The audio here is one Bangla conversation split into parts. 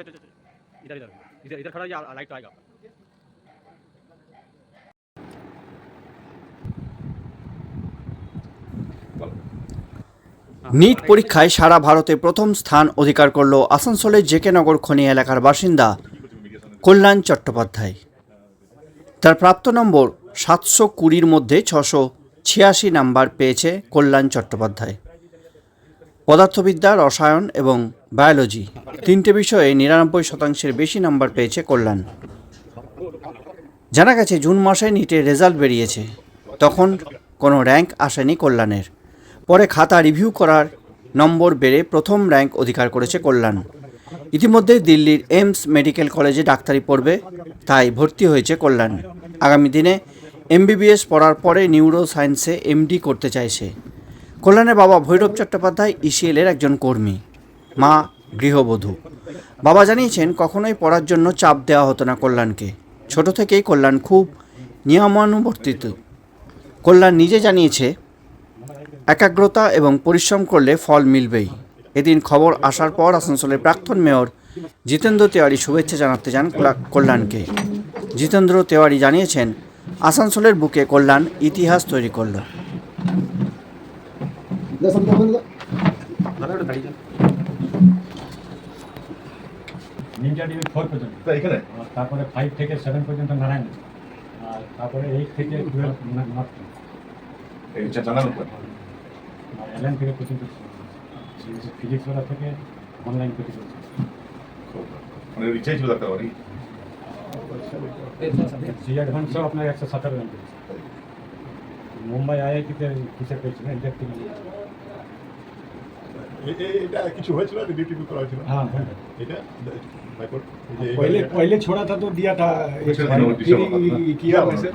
अच्छा अच्छा अच्छा इधर इधर इधर इधर खड़ा या लाइट तो आएगा নিট পরীক্ষায় সারা ভারতে প্রথম স্থান অধিকার করল আসানসোলের জেকে নগর খনি এলাকার বাসিন্দা কল্যাণ চট্টোপাধ্যায় তার প্রাপ্ত নম্বর সাতশো কুড়ির মধ্যে ছশো ছিয়াশি নাম্বার পেয়েছে কল্যাণ চট্টোপাধ্যায় পদার্থবিদ্যা, রসায়ন এবং বায়োলজি তিনটে বিষয়ে নিরানব্বই শতাংশের বেশি নাম্বার পেয়েছে কল্যাণ। জানা গেছে, জুন মাসে নিটের রেজাল্ট বেরিয়েছে। তখন কোনো র্যাঙ্ক আসেনি কল্যাণের। পরে খাতা রিভিউ করার নম্বর বেড়ে প্রথম র্যাঙ্ক অধিকার করেছে কল্যাণ। ইতিমধ্যে দিল্লির এমস মেডিকেল কলেজে ডাক্তারি পড়বে, তাই ভর্তি হয়েছে কল্যাণ। আগামী দিনে এমবিবিএস পড়ার পরে নিউরো সায়েন্সে এমডি করতে চাইছে। কল্যাণের বাবা ভৈরব চট্টোপাধ্যায় ইসিএলের একজন কর্মী, মা গৃহবধূ। বাবা জানিয়েছেন, কখনোই পড়ার জন্য চাপ দেওয়া হতো না কল্যাণকে। ছোট থেকেই কল্যাণ খুব নিয়মানুবর্তিত। কল্যাণ নিজে জানিয়েছে, একাগ্রতা এবং পরিশ্রম করলে ফল মিলবেই। এদিন খবর আসার পর আসানসোলের প্রাক্তন মেয়র জিতেন্দ্র তেওয়ারি শুভেচ্ছা জানাতে যান কল্যাণকে। জিতেন্দ্র তেওয়ারি জানিয়েছেন, আসানসোলের বুকে কল্যাণ ইতিহাস তৈরি করল। নিনজা ডিবি ফোর পর্যন্ত। এখানে? তারপরে ফাইভ থেকে সেভেন পর্যন্ত নারায়ণ। আর তারপরে এইট থেকে টুয়েলভ নর্থ এলেভেন থেকে পর্যন্ত। ফিজিক্স ওয়ালা থেকে অনলাইন কোচিং করছি মানে ইচ্ছাই ছিল ডাক্তার বাড়ি। সি অ্যাডভান্সও আপনার একশো সতেরো মুম্বাই আইআইটিতে কিসে পেয়েছিলেন এ- এটা কিছু হয়েছিল ডিউটি করা হয়েছিল হ্যাঁ হ্যাঁ এটা হাইকোর্ট এই যে पहले এইভাবে- पहले छोड़ा था तो दिया था एक कुछ बार, नोटिस फिर होगा था। ये किया मैसेज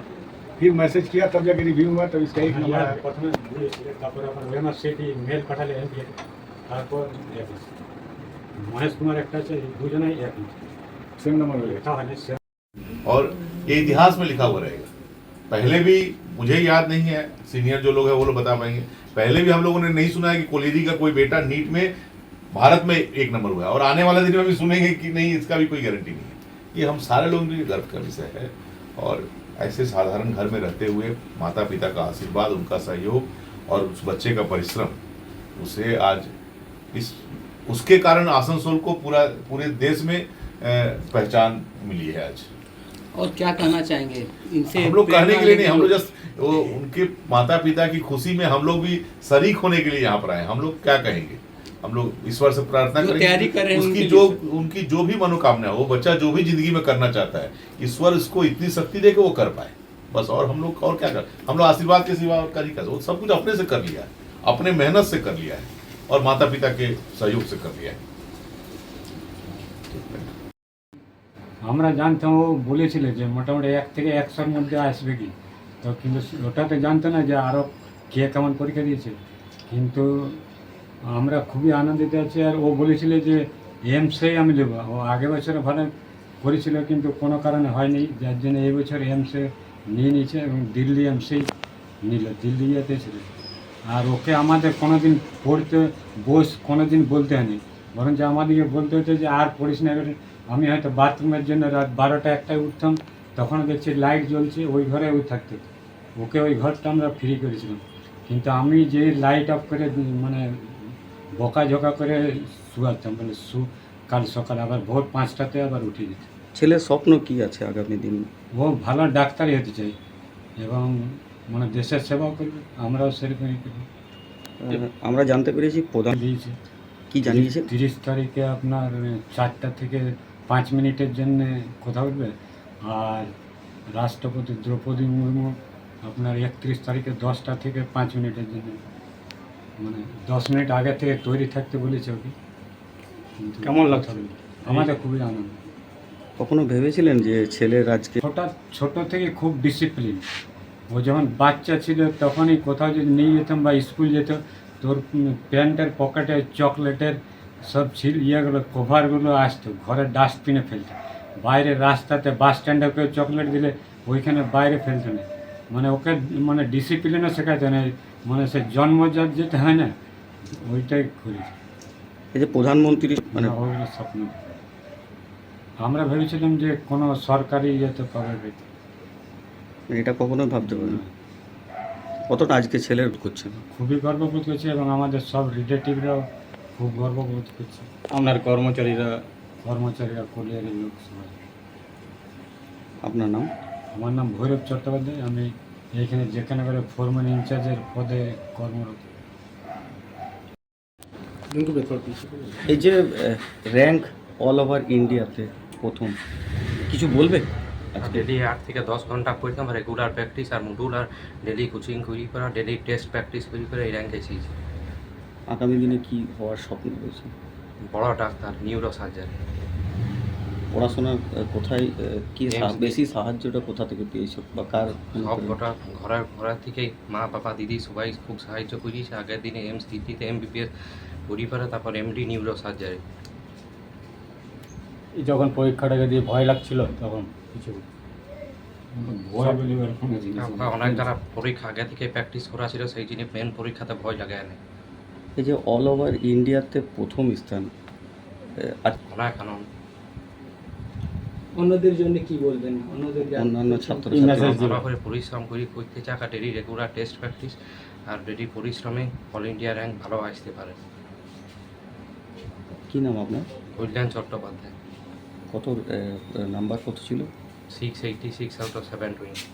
फिर मैसेज किया तब जाके रिव्यू हुआ तो इसका एक नंबर आया প্রথমে দিয়েছিলেন তারপরে আপনার ওএমআর সিটি মেল পাঠালে এমপিএ তারপর এফএস মহেশ কুমার একটা আছে এই দুজনেই এক सेम नंबर हो गया এটা হয়নি সে और ये इतिहास में लिखा हुआ रहेगा पहले भी मुझे याद नहीं है सीनियर जो लोग हैं वो लोग बता पाएँगे। पहले भी हम लोगों ने नहीं सुना है कि कोलिरी का कोई बेटा नीट में, भारत में एक नंबर हुआ है। और आने वाले दिन में भी सुनेंगे कि नहीं, इसका भी कोई गारंटी नहीं है। ये हम सारे लोगों के लिए गर्व का विषय है। और ऐसे साधारण घर में रहते हुए माता पिता का आशीर्वाद, उनका सहयोग और उस बच्चे का परिश्रम, उसे आज इस, उसके कारण आसनसोल को पूरा, पूरे देश में पहचान मिली है आज। और क्या कहना चाहेंगे? इनसे हम लोग कहने के लिए नहीं हम लोग जस्ट वो उनके माता पिता की खुशी में हम लोग भी शरीक होने के लिए यहाँ पर आए हम लोग क्या कहेंगे? हम लोग ईश्वर से प्रार्थना करेंगे तैयारी कर रहे हैं उसकी जो उनकी जो भी मनोकामना है वो बच्चा जो भी ज़िंदगी में करना चाहता है ईश्वर इसको इतनी शक्ति दे कि वो कर पाए। बस और हम लोग और क्या कर हम लोग आशीर्वाद के सिवा और कर ही कर वो सब कुछ अपने से कर लिया है अपने मेहनत से कर लिया है और माता पिता के सहयोग से कर लिया है। আমরা জানতাম, ও বলেছিল যে মোটামুটি এক থেকে একশোর মধ্যে আসবে কি। তো কিন্তু ওটা তো জানতো না যে আরও কে কেমন পরীক্ষা দিয়েছে। কিন্তু আমরা খুবই আনন্দিত আছি, আর ও বলেছিল যে এমসেই আমি দেবো। ও আগে বছরে ভালো করেছিল, কিন্তু কোনো কারণে হয়নি। যার জন্য এই বছর এমসে নিয়ে নিয়েছে এবং দিল্লি এমসেই নিল, দিল্লি ইয়েতে ছিল। আর ওকে আমাদের কোনোদিন পড়তে, বস কোনোদিন বলতে হয়নি। বরঞ্চ আমাদেরকে বলতে হতো যে আর পড়িস না আমি হয়তো বাথরুমের জন্য রাত বারোটা একটায় উঠতাম তখন দেখছি লাইট জ্বলছে ওই ঘরে ওই থাকতো। ওকে ওই ঘরটা আমরা ফ্রি করেছিলাম। কিন্তু আমি যে লাইট অফ করে মানে বকাঝোকা করে শুয়াতাম মানে শু কাল সকালে আবার ভোর পাঁচটাতে আবার উঠে যেত ছেলের স্বপ্ন কি আছে আগামী দিন? ও ভালো ডাক্তারই হতে চাই এবং মানে দেশের সেবা করবে আমরাও সেরকমই করি আহ, আমরা জানতে পেরেছি প্রধান দিয়েছি। কি জানিয়েছে? তিরিশ তারিখে আপনার চারটা থেকে পাঁচ মিনিটের জন্য কথা উঠবে আর রাষ্ট্রপতি দ্রৌপদী মুর্মু আপনার একত্রিশ তারিখে দশটা থেকে পাঁচ মিনিটের জন্য মানে দশ মিনিট আগে থেকে তৈরি থাকতে বলেছে ওকে। কেমন লাগছে? আমাদের খুবই আনন্দ। কখনো ভেবেছিলেন যে ছেলের আজকে ছোটা ছোট থেকে খুব ডিসিপ্লিন ও যখন বাচ্চা ছিল তখনই কোথাও যদি নিয়ে যেতাম বা স্কুল যেত তোর প্যান্টের পকেটে চকলেটের সব ছিল ইয়েগুলো কভারগুলো আসতো ঘরের ডাস্টবিনে ফেলতো। বাইরে রাস্তাতে বাস স্ট্যান্ডে কেউ চকলেট দিলে ওইখানে বাইরে ফেলতো না। মানে ওকে মানে ডিসিপ্লিনও শেখাতো না মানে সে জন্মজাত যেটা হয় না ওইটাই করেছে এই যে প্রধানমন্ত্রী মানে মানে ওগুলো স্বপ্ন। আমরা ভেবেছিলাম যে কোনো সরকারি ইয়েতে পাবে এটা কখনোই ভাবতে পারি না। কতটা আজকে ছেলের করছেন খুবই গর্ববোধ করছে এবং আমাদের সব রিলেটিভরাও খুব গর্ববোধ করছে। আপনার কর্মচারীরা? কর্মচারীরা কলিয়ারের লোক সবাই। আপনার নাম? আমার নাম ভৈরব চট্টোপাধ্যায়। আমি এখানে যেখানে করে ফোরম্যান ইনচার্জের পদে কর্মরত। এই যে র্যাঙ্ক অল ওভার ইন্ডিয়াতে প্রথম কিছু বলবে? ডেলি আট থেকে দশ ঘণ্টা করতাম রেগুলার প্র্যাকটিস আর মডুলার ডেলি কোচিং করি করা ডেলি টেস্ট প্র্যাকটিস করি করে এই র্যাঙ্ক এসেছি। আগামী দিনে কি হওয়ার স্বপ্ন রয়েছে? বড় ডাক্তার নিউরো সার্জারি পড়াশোনা কোথায় কি বেশি সাহায্যটা কোথা থেকে পেয়েছ বা কার সব গোটা ঘরের ঘরের থেকে মা বাবা দিদি সবাই খুব সাহায্য করিয়েছে আগের দিনে এমস দিদিতে এমবিবিএস করে তারপর এমডি নিউরো সার্জারি যখন পরীক্ষাটাকে দিয়ে ভয় লাগছিল তখন কিছু জিনিস। অনেক যারা পরীক্ষা আগে থেকে প্র্যাকটিস করা ছিল সেই জন্য মেন পরীক্ষাতে ভয় লাগে না এই যে অল ওভার ইন্ডিয়াতে প্রথম স্থান আর অনেক অন্যদের জন্য কি বলবেন? অন্যদের অন্যান্য ছাত্র ভালো করে পরিশ্রম করি করতে চাকা ডেলি রেগুলার টেস্ট প্র্যাকটিস আর ডেলি পরিশ্রমে অল ইন্ডিয়া র্যাঙ্ক ভালো আসতে পারে। কি নাম আপনার? কল্যাণ চট্টোপাধ্যায়। কত নাম্বার কত ছিল? Six eighty six out of seven twenty